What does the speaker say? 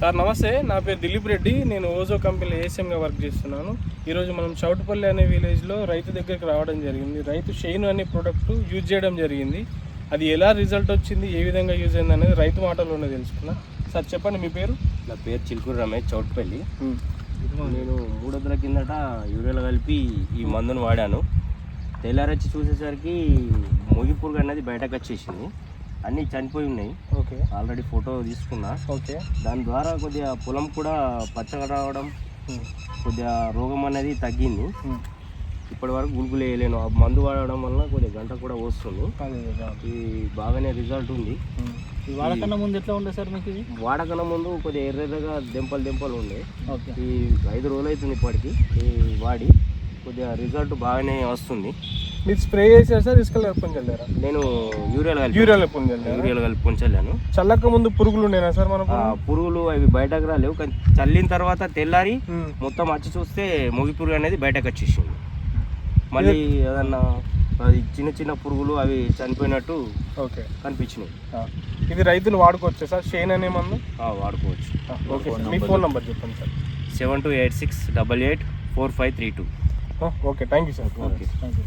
Sir నమస్తే. నా పేరు దిలీప్ రెడ్డి. నేను ఓజో కంపెనీలో ఏసీఎంగా వర్క్ చేస్తున్నాను. ఈరోజు మనం చౌటుపల్లి అనే విలేజ్లో రైతు దగ్గరికి రావడం జరిగింది. రైతు షెయిన్ అనే ప్రోడక్ట్ యూజ్ చేయడం జరిగింది. అది ఎలా రిజల్ట్ వచ్చింది? ఏ విధంగా యూజ్ అయింది అనేది రైతు మాటల్లోనే తెలుసుకున్నా సార్ చెప్పండి మీ పేరు? నా పేరు చిలుకూరు రమేష్ చౌట్పల్లి. నేను మూడు వందల కిందట యూరియాలో కలిపి ఈ మందును వాడాను. తెల్లారొచ్చి చూసేసరికి మొగి పురుగు అనేది బయటకు వచ్చేసింది. అన్నీ చనిపోయి ఉన్నాయి. ఓకే. ఆల్రెడీ ఫోటో తీసుకున్నా. ఓకే. దాని ద్వారా కొద్దిగా పొలం కూడా పచ్చగా రావడం కొద్దిగా రోగం అనేది తగ్గింది. ఇప్పటి వరకు గుల్గులు వేయలేను. ఆ మందు వాడడం వల్ల కొద్దిగా గంట కూడా వస్తుంది ఇది బాగానే రిజల్ట్ ఉంది. ఈ వాడకన్నా ముందు ఎట్లా ఉండే సార్ మీకు వాడకన్నా ముందు కొద్దిగా ఎర్రెర్రగా దెంపలు దెంపలు ఉండే. ఈ ఐదు రోజులు అవుతుంది ఇప్పటికి. ఈ వాడి కొద్దిగా రిజల్ట్ బాగానే వస్తుంది. మీరు స్ప్రే చేశారు సార్ ఇసుక లేకపోతే చల్లారా నేను యూరియాలు కలిపి యూరియా లేకపోతే చల్లారా యూరియాలు కలిపి ఉంచలేను చల్లక ముందు పురుగులు ఉండేనా సార్ మనకు? ఆ పురుగులు అవి బయటకు రాలేవు కానీ చల్లిన తర్వాత తెల్లారి మొత్తం వచ్చి చూస్తే మొగి పురుగు అనేది బయటకు వచ్చేసింది. మళ్ళీ ఏదన్నా అది చిన్న చిన్న పురుగులు అవి చనిపోయినట్టు ఓకే. కనిపించినాయి. ఇది రైతులు వాడుకోవచ్చు సార్? షెయిన్ అనే మందు? వాడుకోవచ్చు. Okay sir. మీ ఫోన్ నెంబర్ చెప్పండి sir. Seven two eight six double eight four five three two. Okay. Thank you sir. Okay. Thank you.